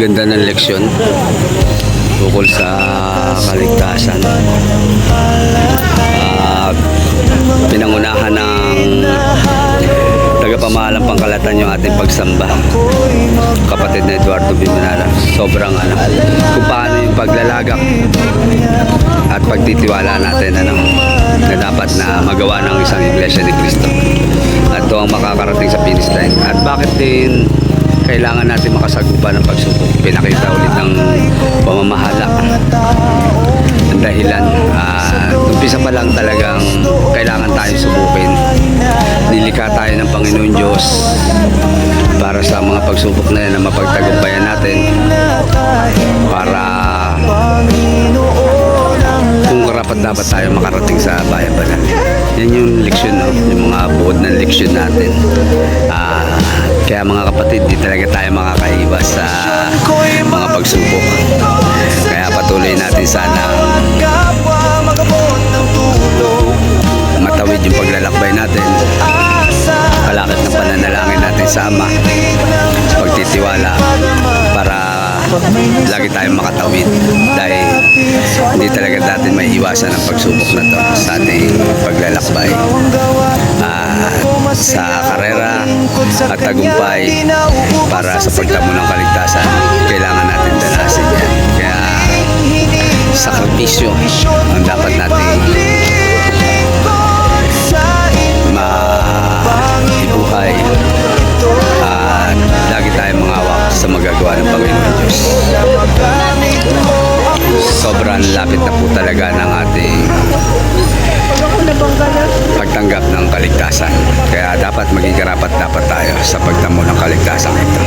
Ganda ng leksyon tungkol sa kaligtasan. At pinangunahan ng tagapamahalang pangkalatan yung ating pagsamba. Kapatid na Eduardo Bimanara. Sobrang ano, kung paano yung paglalagak at pagtitiwala natin ano, na dapat na magawa ng isang iglesia ni Cristo. At ito ang makakarating sa line. At bakit din kailangan natin makasagupa ng pagsubok. Pinakita ulit ng pamamahala. Ang dahilan, ah, umpisa pa lang talagang kailangan tayo subukin. Nilikha tayo ng Panginoon Diyos para sa mga pagsubok na yan na mapagtagumpayan natin para kung karapat dapat tayo makarating sa bayan banal. Yan yung leksyon, no? yung mga buod ng leksyon natin. Ah, kaya mga kapatid, di talaga tayo makakaiwas sa yung paglalakbay natin. Kalakit na pananalangin natin sa Ama. Pagtitiwala para lagi tayong makatawid dahil hindi talaga natin may iwasan ang pagsubok na to sa ating paglalakbay Ah, sa karera at tagumpay para sa pagtamo ng kaligtasan kailangan natin danasin yan kaya sakripisyo ang dapat natin Sobrang lapit na po talaga ng ating pagtanggap ng kaligtasan. Kaya dapat maging karapat dapat tayo sa pagtamo ng kaligtasan ito.